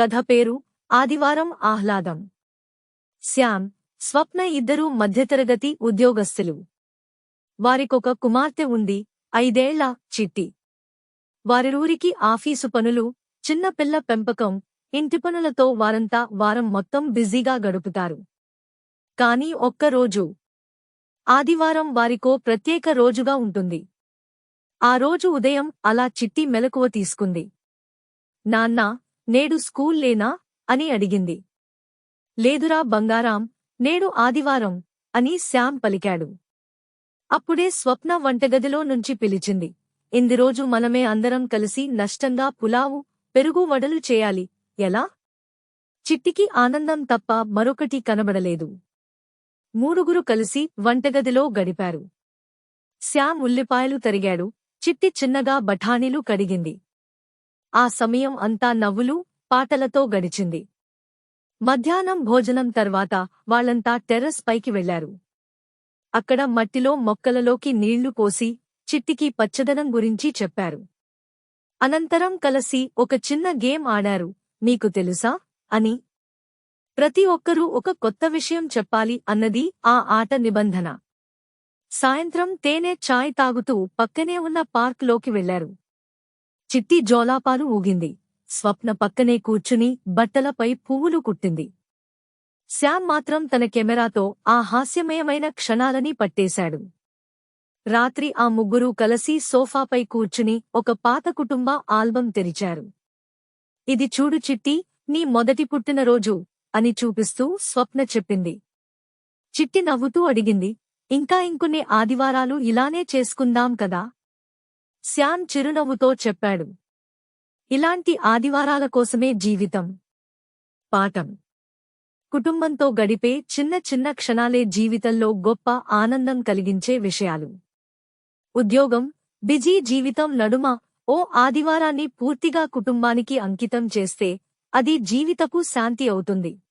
కథ పేరు ఆదివారం ఆహ్లాదం. శ్యామ్ స్వప్న ఇద్దరూ మధ్యతరగతి ఉద్యోగస్తులు. వారికొక కుమార్తె ఉంది ఐదేళ్ళ చిట్టి. వారిరూరికి ఆఫీసు పనులు చిన్నపిల్ల పెంపకం ఇంటి పనులతో వారంతా వారం మొత్తం బిజీగా గడుపుతారు. కాని ఒక్కరోజు. ఆదివారం వారికో ప్రత్యేక రోజుగా ఉంటుంది. ఆ రోజు ఉదయం అలా చిట్టి మెలకువ తీసుకుంది. నాన్నా నేడు స్కూల్ లేనా? అని అడిగింది. లేదురా బంగారాం నేడు ఆదివారం అని శ్యామ్ పలికాడు. అప్పుడే స్వప్న వంటగదిలో నుంచి పిలిచింది. ఇందిరోజు మనమే అందరం కలిసి నష్టంగా పులావు పెరుగు వడలు చేయాలి. ఎలా? చిట్టికి ఆనందం తప్ప మరొకటి కనబడలేదు. మూడుగురు కలిసి వంటగదిలో గడిపారు. శ్యామ్ ఉల్లిపాయలు తరిగాడు. చిట్టి చిన్నగా బఠానీలు కడిగింది. ఆ సమయం అంతా నవ్వులు పాటలతో గడిచింది. మధ్యాహ్నం భోజనం తర్వాత వాళ్ళంతా టెర్రస్ పైకి వెళ్ళారు అక్కడ మట్టిలో మొక్కలలోకి నీళ్ళు పోసి చిట్టికి పచ్చదనం గురించి చెప్పారు. అనంతరం కలసి ఒక చిన్న గేమ్ ఆడారు మీకు తెలుసా? అని. ప్రతి ఒక్కరూ ఒక కొత్త విషయం చెప్పాలి అన్నది ఆ ఆట నిబంధన. సాయంత్రం తేనె చాయ్ తాగుతూ పక్కనే ఉన్న పార్క్లోకి వెళ్ళారు చిట్టి జోలాపాలు ఊగింది. స్వప్న పక్కనే కూర్చుని బట్టలపై పువ్వులు కుట్టింది. శ్యామ్ మాత్రం తన కెమెరాతో ఆ హాస్యమయమైన క్షణాలని పట్టేశాడు. రాత్రి ఆ ముగ్గురూ కలసి సోఫాపై కూర్చుని ఒక పాత కుటుంబ ఆల్బం తెరిచారు. ఇది చూడు చిట్టి నీ మొదటి పుట్టినరోజు అని చూపిస్తూ స్వప్న చెప్పింది. చిట్టి నవ్వుతూ అడిగింది ఇంకా ఇంకొన్ని ఆదివారాలు ఇలానే చేసుకుందాం కదా? శ్యామ్ చిరునవ్వుతో చెప్పాడు. ఇలాంటి ఆదివారాల కోసమే జీవితం. పాఠం. కుటుంబంతో గడిపే చిన్న చిన్న క్షణాలే జీవితంలో గొప్ప ఆనందం కలిగించే విషయాలు. ఉద్యోగం బిజీ జీవితం నడుమ ఓ ఆదివారాన్ని పూర్తిగా కుటుంబానికి అంకితం చేస్తే అది జీవితపు శాంతి అవుతుంది.